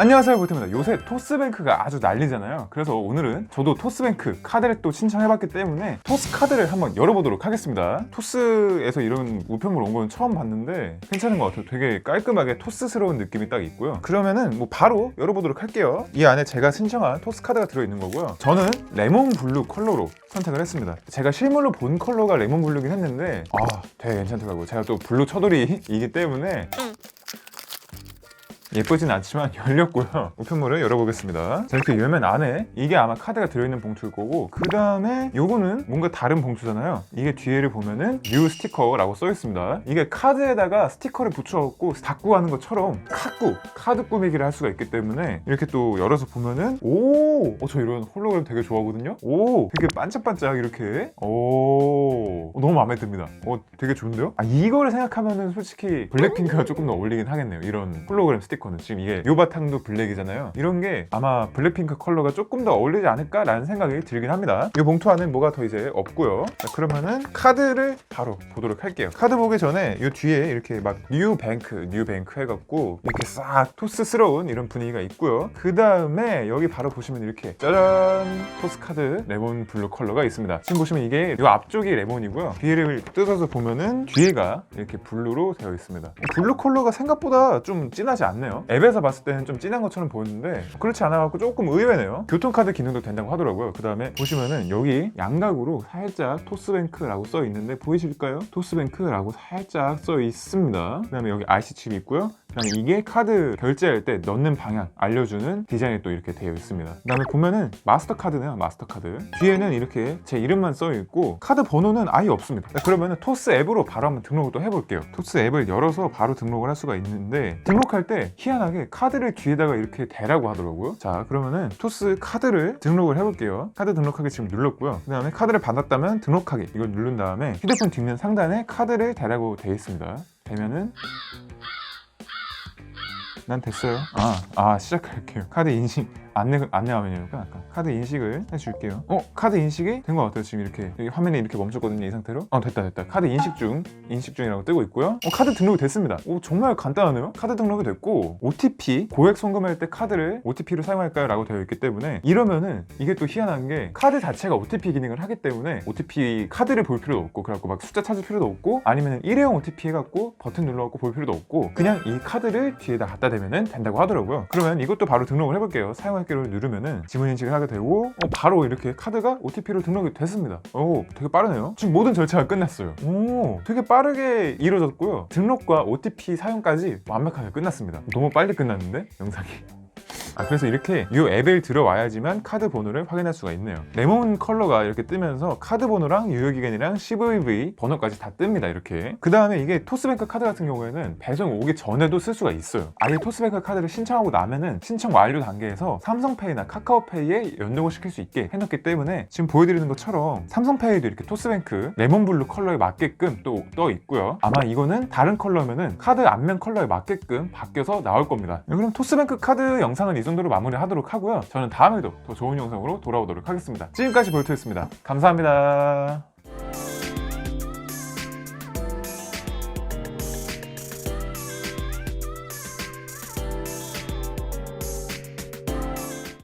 안녕하세요 볼트입니다. 요새 토스뱅크가 아주 난리잖아요. 그래서 오늘은 저도 토스뱅크 카드를 또 신청해봤기 때문에 토스 카드를 한번 열어보도록 하겠습니다. 토스에서 이런 우편물 온 건 처음 봤는데 괜찮은 것 같아요. 되게 깔끔하게 토스스러운 느낌이 딱 있고요. 그러면은 뭐 바로 열어보도록 할게요. 이 안에 제가 신청한 토스 카드가 들어있는 거고요. 저는 레몬 블루 컬러로 선택을 했습니다. 제가 실물로 본 컬러가 레몬 블루긴 했는데 아 되게 괜찮더라고요. 제가 또 블루 처돌이이기 때문에 예쁘진 않지만 열렸고요. 우편물을 열어보겠습니다. 자, 이렇게 열면 안에 이게 아마 카드가 들어있는 봉투일 거고 그 다음에 요거는 뭔가 다른 봉투잖아요. 이게 뒤에를 보면은 뉴 스티커라고 써 있습니다. 이게 카드에다가 스티커를 붙여갖고 닦고 가는 것처럼 카꾸 카드 꾸미기를 할 수가 있기 때문에 이렇게 또 열어서 보면은 오, 어, 저 이런 홀로그램 되게 좋아하거든요. 오, 되게 반짝반짝 이렇게 오, 어, 너무 마음에 듭니다. 어, 되게 좋은데요? 아 이거를 생각하면은 솔직히 블랙핑크가 조금 더 어울리긴 하겠네요. 이런 홀로그램 스티커 는 지금 이게 요 바탕도 블랙이잖아요. 이런 게 아마 블랙핑크 컬러가 조금 더 어울리지 않을까라는 생각이 들긴 합니다. 이 봉투 안에 뭐가 더 이제 없고요. 자, 그러면은 카드를 바로 보도록 할게요. 카드 보기 전에 이 뒤에 이렇게 막 뉴뱅크, 뉴뱅크 해갖고 이렇게 싹 토스스러운 이런 분위기가 있고요. 그 다음에 여기 바로 보시면 이렇게 짜잔 토스 카드 레몬 블루 컬러가 있습니다. 지금 보시면 이게 이 앞쪽이 레몬이고요. 뒤를 뜯어서 보면은 뒤에가 이렇게 블루로 되어 있습니다. 블루 컬러가 생각보다 좀 진하지 않네요. 앱에서 봤을 때는 좀 진한 것처럼 보였는데 그렇지 않아갖고 조금 의외네요. 교통카드 기능도 된다고 하더라고요. 그 다음에 보시면은 여기 양각으로 살짝 토스뱅크라고 써 있는데 보이실까요? 토스뱅크라고 살짝 써 있습니다. 그 다음에 여기 IC 칩이 있고요. 그다음에 이게 카드 결제할 때 넣는 방향 알려주는 디자인이 또 이렇게 되어 있습니다. 그 다음에 보면은 마스터 카드네요, 마스터 카드. 뒤에는 이렇게 제 이름만 써 있고 카드 번호는 아예 없습니다. 그러면은 토스 앱으로 바로 한번 등록을 또 해볼게요. 토스 앱을 열어서 바로 등록을 할 수가 있는데 등록할 때 희한하게 카드를 뒤에다가 이렇게 대라고 하더라고요. 자, 그러면은 토스 카드를 등록을 해볼게요. 카드 등록하기 지금 눌렀고요. 그 다음에 카드를 받았다면 등록하기 이걸 누른 다음에 휴대폰 뒷면 상단에 카드를 대라고 되어 있습니다. 되면은 난 됐어요. 아, 아 시작할게요. 카드 인식 안내 안내 화면이니까 아까 카드 인식을 해줄게요. 어, 카드 인식이 된 것 같아요. 지금 이렇게 여기 화면이 이렇게 멈췄거든요. 이 상태로. 어, 됐다 됐다. 카드 인식 중 인식 중이라고 뜨고 있고요. 어, 카드 등록이 됐습니다. 오, 정말 간단하네요. 카드 등록이 됐고 OTP 고액 송금할 때 카드를 OTP로 사용할까요?라고 되어 있기 때문에 이러면은 이게 또 희한한 게 카드 자체가 OTP 기능을 하기 때문에 OTP 카드를 볼 필요도 없고 그래갖고 막 숫자 찾을 필요도 없고 아니면 일회용 OTP 해갖고 버튼 눌러갖고 볼 필요도 없고 그냥 이 카드를 뒤에다 갖다 대면은 된다고 하더라고요. 그러면 이것도 바로 등록을 해볼게요. 사용 할게를 누르면은 지문 인식을 하게 되고 어, 바로 이렇게 카드가 OTP로 등록이 됐습니다. 오, 되게 빠르네요. 지금 모든 절차가 끝났어요. 오, 되게 빠르게 이루어졌고요. 등록과 OTP 사용까지 완벽하게 끝났습니다. 너무 빨리 끝났는데 영상이. 아, 그래서 이렇게 이 앱을 들어와야지만 카드 번호를 확인할 수가 있네요. 레몬 컬러가 이렇게 뜨면서 카드 번호랑 유효기간이랑 CVV 번호까지 다 뜹니다. 이렇게. 그 다음에 이게 토스뱅크 카드 같은 경우에는 배송 오기 전에도 쓸 수가 있어요. 아예 토스뱅크 카드를 신청하고 나면은 신청 완료 단계에서 삼성페이나 카카오페이에 연동을 시킬 수 있게 해놓기 때문에 지금 보여드리는 것처럼 삼성페이도 이렇게 토스뱅크 레몬블루 컬러에 맞게끔 또 떠 있고요. 아마 이거는 다른 컬러면은 카드 앞면 컬러에 맞게끔 바뀌어서 나올 겁니다. 네, 그럼 토스뱅크 카드 영상은 이 정도로 마무리하도록 하고요. 저는 다음에도 더 좋은 영상으로 돌아오도록 하겠습니다. 지금까지 볼트였습니다. 감사합니다.